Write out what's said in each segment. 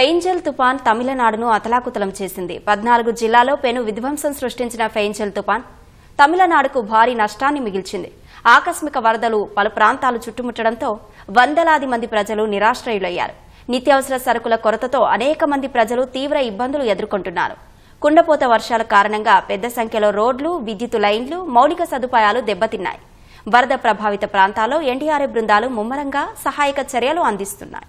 Fengal తుపాన్ తమిళనాడును అతలాకుతలం చేసింది. పద్నాలుగు జిల్లాలో పెను విధ్వంసం సృష్టించిన ఫెయింజల్ తుపాన్ తమిళనాడుకు భారీ నష్టాన్ని మిగిల్చింది. ఆకస్మిక వరదలు పలు ప్రాంతాలు చుట్టుముట్టడంతో వందలాది మంది ప్రజలు నిరాశ్రయులయ్యారు. నిత్యావసర సరుకుల కొరతతో అనేక మంది ప్రజలు తీవ్ర ఇబ్బందులు ఎదుర్కొంటున్నారు. కుండపోత వర్షాల కారణంగా పెద్ద సంఖ్యలో రోడ్లు విద్యుత్ లైన్లు మౌలిక సదుపాయాలు దెబ్బతిన్నాయి. వరద ప్రభావిత ప్రాంతాల్లో ఎన్డీఆర్ఏ బృందాలు ముమ్మరంగా సహాయక చర్యలు అందిస్తున్నాయి.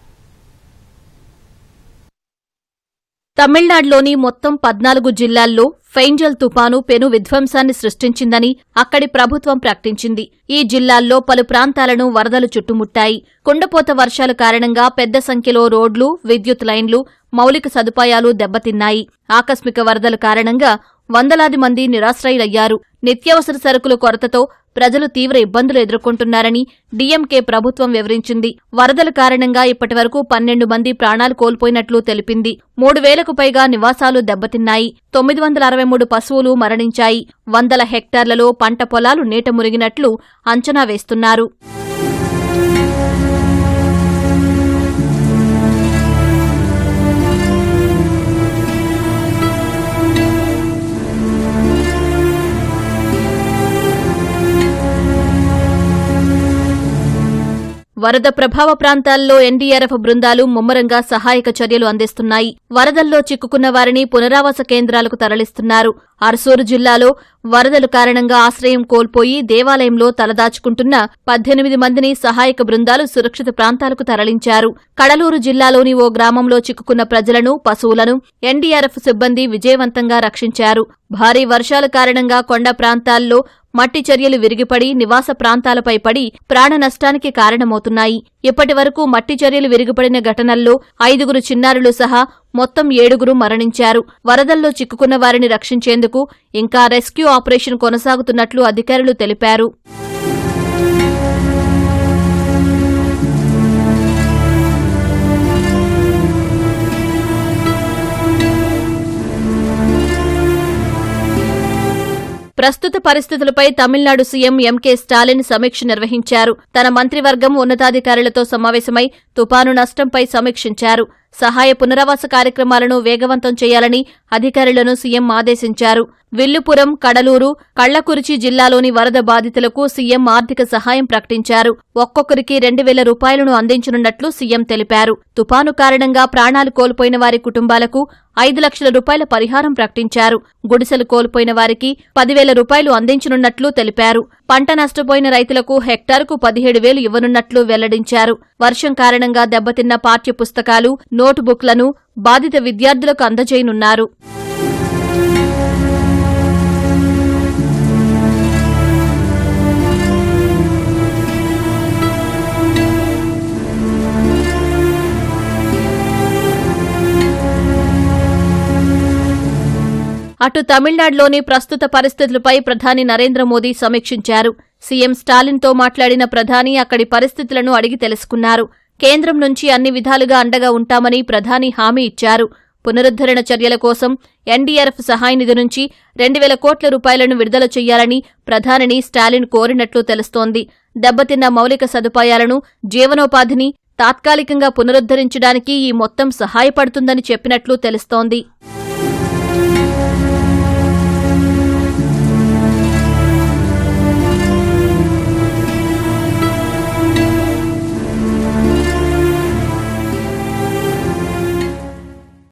తమిళనాడులోని మొత్తం పద్నాలుగు జిల్లాల్లో ఫెయింజల్ తుపాను పెను విధ్వంసాన్ని సృష్టించిందని అక్కడి ప్రభుత్వం ప్రకటించింది. ఈ జిల్లాల్లో పలు ప్రాంతాలను వరదలు చుట్టుముట్టాయి. కుండపోత వర్షాల కారణంగా పెద్ద సంఖ్యలో రోడ్లు విద్యుత్ లైన్లు మౌలిక సదుపాయాలు దెబ్బతిన్నాయి. ఆకస్మిక వరదల కారణంగా వందలాది మంది నిరాశ్రయులయ్యారు. నిత్యావసర సరుకుల కొరతతో ప్రజలు తీవ్ర ఇబ్బందులు ఎదుర్కొంటున్నారని డీఎంకే ప్రభుత్వం వివరించింది. వరదల కారణంగా ఇప్పటివరకు పన్నెండు మంది ప్రాణాలు కోల్పోయినట్లు తెలిపింది. మూడు వేలకు పైగా నివాసాలు దెబ్బతిన్నాయి. తొమ్మిది వందల అరవై మూడు పశువులు మరణించాయి. వందల హెక్టార్లలో పంట పొలాలు నీట మురిగినట్లు అంచనా వేస్తున్నారు. వరద ప్రభావ ప్రాంతాల్లో ఎన్డీఆర్ఎఫ్ బృందాలు ముమ్మరంగా సహాయక చర్యలు అందిస్తున్నాయి. వరదల్లో చిక్కుకున్న వారిని పునరావాస కేంద్రాలకు తరలిస్తున్నారు. అర్సూరు జిల్లాలో వరదల కారణంగా ఆశ్రయం కోల్పోయి దేవాలయంలో తలదాచుకుంటున్న పద్దెనిమిది మందిని సహాయక బృందాలు సురక్షిత ప్రాంతాలకు తరలించారు. కడలూరు జిల్లాలోని ఓ గ్రామంలో చిక్కుకున్న ప్రజలను పశువులను ఎన్డీఆర్ఎఫ్ సిబ్బంది విజయవంతంగా రక్షించారు. భారీ వర్షాల కారణంగా కొండ ప్రాంతాల్లో మట్టి చర్యలు విరిగిపడి నివాస ప్రాంతాలపై పడి ప్రాణ నష్టానికి కారణమవుతున్నాయి. ఇప్పటి వరకు మట్టి చర్యలు విరిగిపడిన ఘటనల్లో ఐదుగురు చిన్నారులు సహా మొత్తం ఏడుగురు మరణించారు. వరదల్లో చిక్కుకున్న వారిని రక్షించేందుకు ఇంకా రెస్క్యూ ఆపరేషన్ కొనసాగుతున్నట్లు అధికారులు తెలిపారు. ప్రస్తుత పరిస్థితులపై తమిళనాడు సీఎం ఎంకే స్టాలిన్ సమీక్ష నిర్వహించారు. తన మంత్రివర్గం ఉన్నతాధికారులతో సమావేశమై తుపాను నష్టంపై సమీక్షించారు. సహాయ పునరావాస కార్యక్రమాలను వేగవంతం చేయాలని అధికారులను సీఎం ఆదేశించారు. విల్లుపురం కడలూరు కళ్ళకురిచి జిల్లాలోని వరద బాధితులకు సీఎం ఆర్థిక సహాయం ప్రకటించారు. ఒక్కొక్కరికి రెండు వేల రూపాయలను అందించనున్నట్లు సీఎం తెలిపారు. తుపాను కారణంగా ప్రాణాలు కోల్పోయిన వారి కుటుంబాలకు ఐదు లక్షల రూపాయల పరిహారం ప్రకటించారు. గుడిసెలు కోల్పోయిన వారికి పదివేల రూపాయలు అందించనున్నట్లు తెలిపారు. పంట నష్టపోయిన రైతులకు హెక్టార్కు పదిహేడు వేలు ఇవ్వనున్నట్లు వెల్లడించారు. వర్షం కారణంగా దెబ్బతిన్న పాఠ్య పుస్తకాలు నోటుబుక్లను బాధిత విద్యార్థులకు అందజేయనున్నారు. అటు తమిళనాడులోని ప్రస్తుత పరిస్థితులపై ప్రధాని నరేంద్ర మోదీ సమీక్షించారు. సీఎం స్టాలిన్తో మాట్లాడిన ప్రధాని అక్కడి పరిస్థితులను అడిగి తెలుసుకున్నారు. కేంద్రం నుంచి అన్ని విధాలుగా అండగా ఉంటామని ప్రధాని హామీ ఇచ్చారు. పునరుద్ధరణ చర్యల కోసం ఎన్డీఆర్ఎఫ్ సహాయ నిధి నుంచి రెండు వేల కోట్ల రూపాయలను విడుదల చేయాలని ప్రధానిని స్టాలిన్ కోరినట్లు తెలుస్తోంది. దెబ్బతిన్న మౌలిక సదుపాయాలను జీవనోపాధిని తాత్కాలికంగా పునరుద్ధరించడానికి ఈ మొత్తం సహాయపడుతుందని చెప్పినట్లు తెలుస్తోంది.